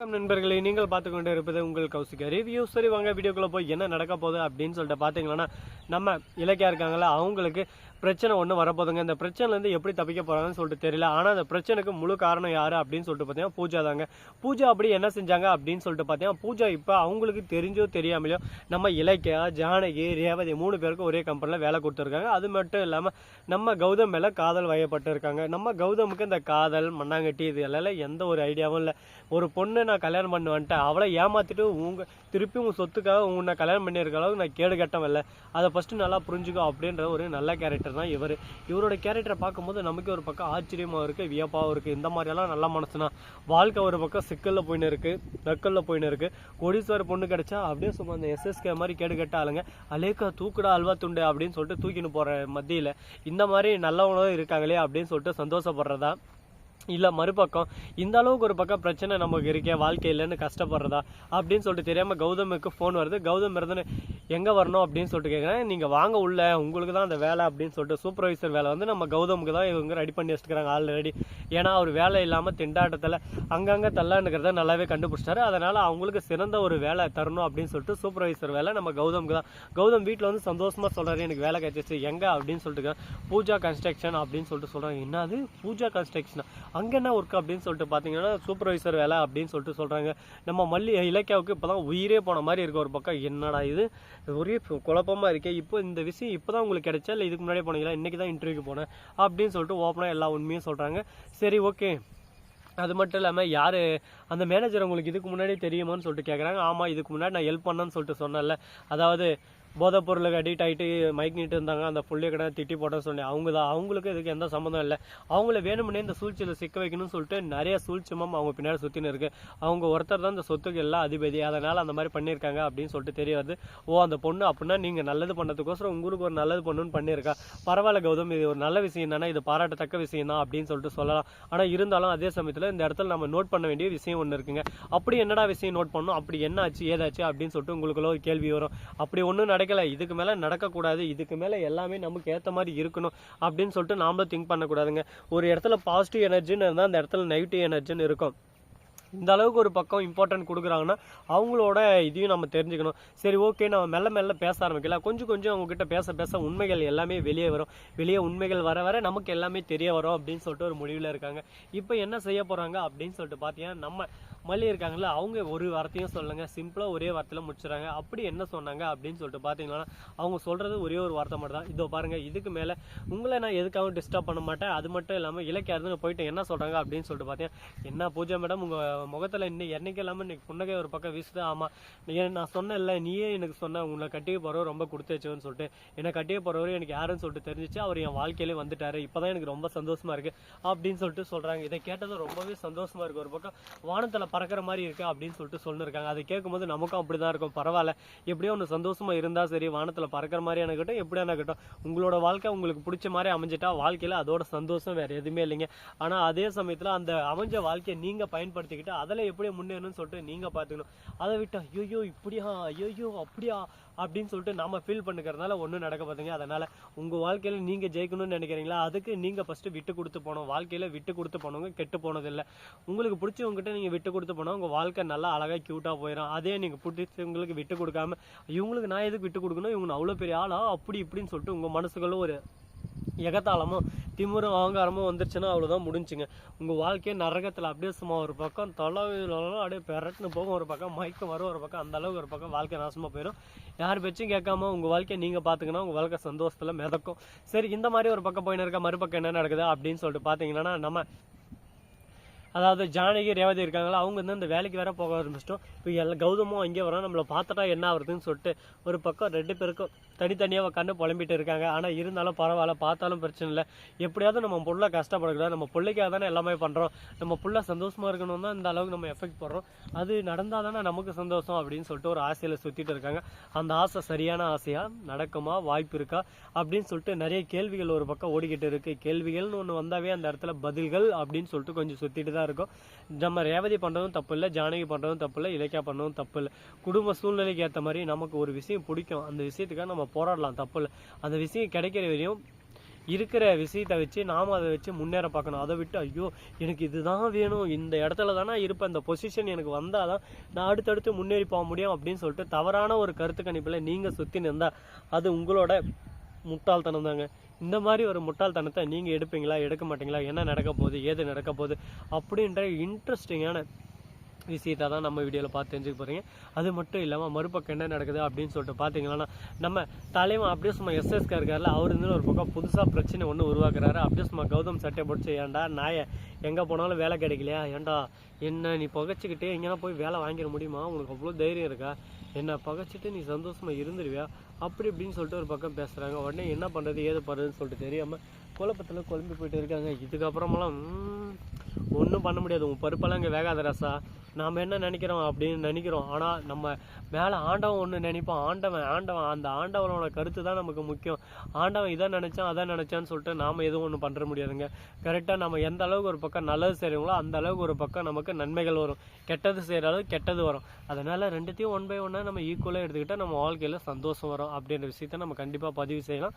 வணக்கம் நண்பர்களே. நீங்கள் பார்த்து கொண்டு இருப்பது உங்கள் கௌசிக ரிவ்யூ. சரி வாங்க வீடியோக்குள்ள போய் என்ன நடக்க போகுது அப்படின்னு சொல்லிட்டு பார்த்தீங்கன்னா நம்ம இலக்கியா இருக்காங்களா அவங்களுக்கு பிரச்சனை ஒன்று வரப்போதுங்க இந்த பிரச்சனைலேருந்து எப்படி தப்பிக்க போகிறாங்கன்னு சொல்லிட்டு தெரியல. ஆனால் அந்த பிரச்சனைக்கு முழு காரணம் யார் அப்படின்னு சொல்லிட்டு பார்த்தீங்கன்னா பூஜா தாங்க. பூஜா அப்படி என்ன செஞ்சாங்க அப்படின்னு சொல்லிட்டு பார்த்தீங்கன்னா பூஜா இப்போ அவங்களுக்கு தெரிஞ்சோ தெரியாமலையோ நம்ம இலக்கியா ஜானகி ரேவதி மூணு பேருக்கும் ஒரே கம்பெனியில் வேலை கொடுத்துருக்காங்க. அது மட்டும் இல்லாமல் நம்ம கௌதம் மேலே காதல் வயப்பட்டிருக்காங்க. நம்ம கௌதமுக்கு இந்த காதல் மண்ணாங்கட்டி இது எல்லாம் எந்த ஒரு ஐடியாவும் இல்லை. ஒரு பொண்ணு நான் கல்யாணம் பண்ண வந்துட்டேன் அவளை ஏமாற்றிட்டு உங்க திருப்பி உங்கள் சொத்துக்காக உன்னை கல்யாணம் பண்ணியிருக்க அளவுக்கு நான் கேடு கட்டவன் இல்லை. அதை ஃபஸ்ட்டு நல்லா புரிஞ்சுக்கோ அப்படின்ற ஒரு நல்ல கேரக்டர் தான் இவர். இவரோட கேரக்டரை பார்க்கும்போது நமக்கு ஒரு பக்கம் ஆச்சரியமாக இருக்குது வியப்பாகவும் இருக்குது இந்த மாதிரியெல்லாம் நல்ல மனசுனா வாழ்க்கை ஒரு பக்கம் சிக்கலில் போயின்னு இருக்குது நக்கலில் போயின்னு இருக்குது கோடீஸ்வர பொண்ணு கிடைச்சா அப்படியே சும்மா அந்த எஸ்எஸ்கே மாதிரி கேடு கேட்டாலுங்க அலேக்கா தூக்குடா அல்வா துண்டு அப்படின்னு சொல்லிட்டு தூக்கின்னு போகிற மத்தியில் இந்த மாதிரி நல்லவங்களும் இருக்காங்களே அப்படின்னு சொல்லிட்டு சந்தோஷப்படுறதா இல்லை மறுபக்கம். இந்த அளவுக்கு ஒரு பக்கம் பிரச்சனை நமக்கு இருக்கே வாழ்க்கையிலன்னு கஷ்டப்படுறதா? அப்படின்னு சொல்லிட்டு தெரியாமல் கௌதமுக்கு ஃபோன் வருது. கௌதம் இருந்துன்னு எங்கே வரணும்? அப்படின்னு சொல்லிட்டு கேட்குறேன் நீங்கள் வாங்க உள்ள உங்களுக்கு தான் அந்த வேலை அப்படின்னு சொல்லிட்டு சூப்பர்வைசர் வேலை வந்து நம்ம கௌதமுக்கு தான் இவங்க ரெடி பண்ணி வச்சுக்கிறாங்க ஆல்ரெடி ஏன்னா அவர் வேலை இல்லாமல் திண்டாட்டத்தில் அங்கங்கே தள்ளான்னுக்கிறத நல்லாவே கண்டுபிடிச்சிட்டாரு. அதனால் அவங்களுக்கு சிறந்த ஒரு வேலை தரணும் அப்படின்னு சொல்லிட்டு சூப்பர்வைசர் வேலை நம்ம கௌதமுக்கு தான். கௌதம் வீட்டில் வந்து சந்தோஷமாக சொல்கிறாரு எனக்கு வேலை கிடைச்சிச்சு எங்கே? அப்படின்னு சொல்லிட்டு பூஜா கன்ஸ்ட்ரக்ஷன் அப்படின்னு சொல்லிட்டு சொல்கிறாங்க என்னது? பூஜா கன்ஸ்ட்ரக்ஷன் அங்கே என்ன ஒர்க் அப்படின்னு சொல்லிட்டு பார்த்தீங்கன்னா சூப்பர்வைசர் வேலை அப்படின்னு சொல்லிட்டு சொல்கிறாங்க நம்ம மல்லி இலக்கியாவுக்கு இப்போ தான் உயிரே போன மாதிரி இருக்க ஒரு பக்கம். என்னடா இது? ஒரே குழப்பமாக இருக்கே. இப்போ இந்த விஷயம் இப்போ தான் உங்களுக்கு கிடைச்சா இல்லை இதுக்கு முன்னாடியே போனீங்களா? இன்றைக்கி தான் இன்டர்வியூக்கு போனேன் அப்படின்னு சொல்லிட்டு ஓப்பனாக எல்லா உண்மையும் சொல்கிறாங்க சரி ஓகே அது மட்டும் இல்லாமல் யார் அந்த மேனேஜர் உங்களுக்கு இதுக்கு முன்னாடி தெரியுமான்னு சொல்லிட்டு கேட்குறாங்க ஆமாம் இதுக்கு முன்னாடி நான் ஹெல்ப் பண்ணேன்னு சொல்லிட்டு சொன்னேன்ல. அதாவது போதை பொருளுக்கு அடிக்ட் ஆகிட்டு மைக் நீட்டு இருந்தாங்க அந்த புள்ளைய கடை திட்டி போட்டேன்னு சொன்னேன். அவங்க தான் அவங்களுக்கு இதுக்கு எந்த சம்மந்தம் இல்லை. அவங்கள வேணும்னே இந்த சூழ்ச்சியில் சிக்க வைக்கணும்னு சொல்லிட்டு நிறைய சூழ்ச்சிமம் அவங்க பின்னாடி சுற்றின்னு இருக்கு. அவங்க ஒருத்தர் தான் இந்த சொத்துக்கு எல்லாம் அதிபதி அதனால் அந்த மாதிரி பண்ணியிருக்காங்க அப்படின்னு சொல்லிட்டு தெரிய வருது ஓ அந்த பொண்ணு அப்படின்னா நீங்கள் நல்லது பண்ணதுக்கோசரம் உங்களுக்கு ஒரு நல்லது பொண்ணுன்னு பண்ணியிருக்கா. பரவாயில்ல கௌதம் இது ஒரு நல்ல விஷயம் தானே இது பாராட்டத்தக்க விஷயம் தான் அப்படின்னு சொல்லிட்டு சொல்லலாம். ஆனால் இருந்தாலும் அதே சமயத்தில் இந்த இடத்துல நம்ம நோட் பண்ண வேண்டிய விஷயம் ஒன்று இருக்குங்க. அப்படி என்னடா விஷயம் நோட் பண்ணணும்? அப்படி என்ன ஆச்சு ஏதாச்சு அப்படின்னு சொல்லிட்டு உங்களுக்குள்ள ஒரு கேள்வி வரும். அப்படி ஒன்றும் நடக்கலை இதுக்கு மேலே நடக்கக்கூடாது இதுக்கு மேலே எல்லாமே நமக்கு ஏற்ற மாதிரி இருக்கணும் அப்படின்னு சொல்லிட்டு நாமளும் திங்க் பண்ணக்கூடாதுங்க. ஒரு இடத்துல பாசிட்டிவ் எனர்ஜின்னு இருந்தால் அந்த இடத்துல நெகட்டிவ் எனர்ஜின்னு இருக்கும். இந்த அளவுக்கு ஒரு பக்கம் இம்பார்ட்டன்ட் கொடுக்குறாங்கன்னா அவங்களோட இதையும் நம்ம தெரிஞ்சுக்கணும். சரி ஓகே நம்ம மெல்ல மெல்ல பேச ஆரம்பிக்கலாம். கொஞ்சம் கொஞ்சம் அவங்ககிட்ட பேச பேச உண்மைகள் எல்லாமே வெளியே வரும். வெளியே உண்மைகள் வர வர நமக்கு எல்லாமே தெரிய வரும் அப்படின்னு சொல்லிட்டு ஒரு முடிவில் இருக்காங்க. இப்போ என்ன செய்ய போகிறாங்க அப்படின்னு சொல்லிட்டு பார்த்தீங்கன்னா நம்ம மல்லி இருக்காங்கல்ல அவங்க ஒரு வார்த்தையும் சொல்லுங்க. சிம்பிளாக ஒரே வார்த்தையில் முடிச்சுறாங்க. அப்படி என்ன சொன்னாங்க அப்படின்னு சொல்லிட்டு பார்த்தீங்கன்னா அவங்க சொல்கிறது ஒரே ஒரு வார்த்தை மட்டும் தான் இதோ பாருங்கள் இதுக்கு மேலே உங்களை நான் எதுக்காகவும் டிஸ்டர்ப் பண்ண மாட்டேன். அது மட்டும் இல்லாமல் இலக்கிய போயிட்டு என்ன சொல்கிறாங்க அப்படின்னு சொல்லிட்டு பார்த்தீங்கன்னா என்ன பூஜை மேடம் உங்கள் முகத்தில் இன்னும் என்னைக்கு இல்லாமல் இன்னைக்கு புன்னகை ஒரு பக்கம் வீசுது. ஆமாம் ஏன் நான் இல்லை நீயே எனக்கு சொன்ன உங்களை கட்டிக்க போகிறவர் ரொம்ப கொடுத்து வச்சவன்னு சொல்லிட்டு என்னை கட்டிக்க போகிறவர் எனக்கு யாருன்னு சொல்லிட்டு தெரிஞ்சிச்சு. அவர் என் வாழ்க்கையிலே வந்துட்டாரு. இப்போ தான் எனக்கு ரொம்ப சந்தோஷமா இருக்கு அப்படின்னு சொல்லிட்டு சொல்கிறாங்க இதை கேட்டது ரொம்பவே சந்தோஷமா இருக்கு. ஒரு பக்கம் வானத்தில் பறக்கிற மாதிரி இருக்கு அப்படின்னு சொல்லிட்டு சொல்லிருக்காங்க. அதை கேட்கும்போது நமக்கும் அப்படி தான் இருக்கும். பரவாயில்ல. எப்படியோ ஒன்று சந்தோஷமா இருந்தால் சரி வானத்தில் பறக்கிற மாதிரியான எனக்கட்டும் எப்படியான இருக்கட்டும் உங்களோட வாழ்க்கை உங்களுக்கு பிடிச்ச மாதிரி அமைஞ்சிட்டா வாழ்க்கையில் அதோட சந்தோஷம் வேற எதுவுமே இல்லைங்க. ஆனால் அதே சமயத்தில் அந்த அமைஞ்ச வாழ்க்கையை நீங்கள் பயன்படுத்திக்கிட்டு அதில் எப்படி முன்னேறணும்னு சொல்லிட்டு நீங்கள் பார்த்துக்கணும். அதை விட்டால் ஐயோ இப்படியா ஐயோ அப்படியா அப்படின்னு சொல்லிட்டு நம்ம ஃபீல் பண்ணுக்கிறதுனால ஒன்றும் நடக்க பார்த்துங்க அதனால் உங்கள் வாழ்க்கையில் நீங்கள் ஜெயிக்கணும்னு நினைக்கிறீங்களா? அதுக்கு நீங்கள் ஃபஸ்ட்டு விட்டு கொடுத்து போனோம் வாழ்க்கையில் விட்டு கொடுத்து போனவங்க கெட்டு போனதில்லை. உங்களுக்கு பிடிச்சவங்ககிட்ட நீங்கள் விட்டு கொடுத்து போனால் உங்கள் வாழ்க்கை நல்லா அழகாக க்யூட்டாக போயிடும் அதே நீங்கள் பிடிச்சவங்களுக்கு விட்டு கொடுக்காம இவங்களுக்கு நான் எதுக்கு விட்டு கொடுக்கணும்? இவங்க அவ்வளோ பெரிய ஆளா? அப்படி இப்படின்னு சொல்லிட்டு உங்கள் மனசுக்குள்ள ஒரு எகத்தாளமும் திமிரும் அகங்காரமும் வந்துருச்சுன்னா அவ்வளோதான் முடிஞ்சுங்க. உங்கள் வாழ்க்கையே நரகத்தில் அப்படியே சும்மா ஒரு பக்கம் தொலைவிலும் அப்படியே பெரட்டுன்னு போகும் ஒரு பக்கம் மயக்கம் வரும் ஒரு பக்கம் அந்த அளவுக்கு ஒரு பக்கம் வாழ்க்கை நாசமாக போயிடும். யார் பேச்சும் கேட்காம உங்கள் வாழ்க்கையை நீங்கள் பார்த்துக்கணும் உங்கள் வாழ்க்கை சந்தோஷத்தில் மிதக்கும். சரி இந்த மாதிரி ஒரு பக்கம் போயின்னு இருக்க மறுபக்கம் என்ன நடக்குது அப்படின்னு சொல்லிட்டு பார்த்தீங்கன்னா நம்ம அதாவது ஜானகி ரேவதி இருக்காங்களா அவங்க வந்து இந்த வேலைக்கு வேற போக ஆரம்பிச்சிட்டோம். இப்போ எல்லாம் கௌதமும் அங்கே வரோம் நம்மளை பார்த்துட்டா என்ன ஆகுதுன்னு சொல்லிட்டு ஒரு பக்கம் ரெண்டு பேருக்கும் தனித்தனியாக உட்காந்து புலம்பிட்டு இருக்காங்க. ஆனால் இருந்தாலும் பரவாயில்ல பார்த்தாலும் பிரச்சனை இல்லை. எப்படியாவது நம்ம பொருளை கஷ்டப்படக்கூடாது. நம்ம பிள்ளைக்காக தானே எல்லாமே பண்ணுறோம் நம்ம புள்ள சந்தோஷமாக இருக்கணும் தான் இந்த அளவுக்கு நம்ம எஃபெக்ட் போடுறோம். அது நடந்தால் தானே நமக்கு சந்தோஷம் அப்படின்னு சொல்லிட்டு ஒரு ஆசையில் சுற்றிட்டு இருக்காங்க. அந்த ஆசை சரியான ஆசையாக நடக்குமா வாய்ப்பு இருக்கா அப்படின்னு சொல்லிட்டு நிறைய கேள்விகள் ஒரு பக்கம் ஓடிக்கிட்டு இருக்குது கேள்விகள்னு ஒன்று வந்தாவே அந்த இடத்துல பதில்கள் அப்படின்னு சொல்லிட்டு கொஞ்சம் சுற்றிட்டு தான் இருக்கும். நம்ம ரேவதி பண்ணுறதும் தப்பு இல்லை ஜானகி பண்ணுறதும் தப்பு இல்லை இலக்கியா பண்ணுறதும் தப்பு இல்லை குடும்ப சூழ்நிலைக்கு ஏற்ற மாதிரி நமக்கு ஒரு விஷயம் பிடிக்கும். அந்த விஷயத்துக்காக நம்ம போராடலாம் தப்பு இல்லை அந்த விஷயம் கிடைக்கிற வரையும் இருக்கிற விஷயத்தை வச்சு நாம் அதை வச்சு முன்னேற பார்க்கணும். அதை விட்டு ஐயோ எனக்கு இதுதான் வேணும். இந்த இடத்துல தானே இருப்பேன். இந்த பொசிஷன் எனக்கு வந்தால் தான் நான் அடுத்தடுத்து முன்னேறி போக முடியும் அப்படின்னு சொல்லிட்டு தவறான ஒரு கருத்து கணிப்பில் நீங்கள் சுற்றி நின்றால் அது உங்களோட முட்டாள்தனம் தாங்க இந்த மாதிரி ஒரு முட்டாள்தனத்தை நீங்கள் எடுப்பீங்களா எடுக்க மாட்டீங்களா என்ன நடக்க போகுது ஏது நடக்க போகுது அப்படின்ற இன்ட்ரெஸ்டிங்கான விஷயத்தை தான் நம்ம வீடியோவில் பார்த்து தெரிஞ்சுக்க போகிறீங்க அது மட்டும் இல்லாமல் மறுபக்கம் என்ன நடக்குது அப்படின்னு சொல்லிட்டு பார்த்தீங்கன்னா நம்ம தலைவன் அப்படியே சும்மா எஸ்எஸ்கே இருக்கார்ல அவர் இருந்து ஒரு பக்கம் புதுசாக பிரச்சனை ஒன்று உருவாக்குறாரு. அப்படியே சும்மா கௌதம் சட்டை பிடிச்சி ஏன்டா நாயை எங்கே போனாலும் வேலை கிடைக்கலையா? ஏன்டா என்ன நீ புகைச்சிக்கிட்டே எங்கேனா போய் வேலை வாங்கிட முடியுமா? உனக்கு அவ்வளோ தைரியம் இருக்கா? என்ன பகைச்சிட்டு நீ சந்தோஷமா இருந்துருவியா? அப்படி இப்படின்னு சொல்லிட்டு ஒரு பக்கம் பேசுகிறாங்க உடனே என்ன பண்ணுறது ஏது பண்ணுறதுன்னு சொல்லிட்டு தெரியாமல் குழப்பத்தில் குழம்பி போயிட்டு இருக்காங்க. இதுக்கப்புறமெல்லாம் ஒன்றும் பண்ண முடியாது. உன் பருப்பெல்லாம் இங்கே வேகாத ரசா. நாம் என்ன நினைக்கிறோம் அப்படின்னு நினைக்கிறோம். ஆனால் நம்ம மேலே ஆண்டவன் ஒன்று நினைப்போம் ஆண்டவன் ஆண்டவன் அந்த ஆண்டவனோட கருத்து தான் நமக்கு முக்கியம். ஆண்டவன் இதை நினச்சான் அதை நினச்சான்னு சொல்லிட்டு நாம் எதுவும் ஒன்றும் பண்ணுற முடியாதுங்க. கரெக்டாக நம்ம எந்த அளவுக்கு ஒரு பக்கம் நல்லது செய்கிறோங்களோ அந்த அளவுக்கு ஒரு பக்கம் நமக்கு நன்மைகள் வரும். கெட்டது செய்கிற அளவுக்கு கெட்டது வரும். அதனால் ரெண்டுத்தையும் ஒன் பை ஒன்னாக நம்ம ஈக்குவலாக எடுத்துக்கிட்டால் நம்ம வாழ்க்கையில் சந்தோஷம் வரும் அப்படின்ற விஷயத்த நம்ம கண்டிப்பாக பதிவு செய்யலாம்.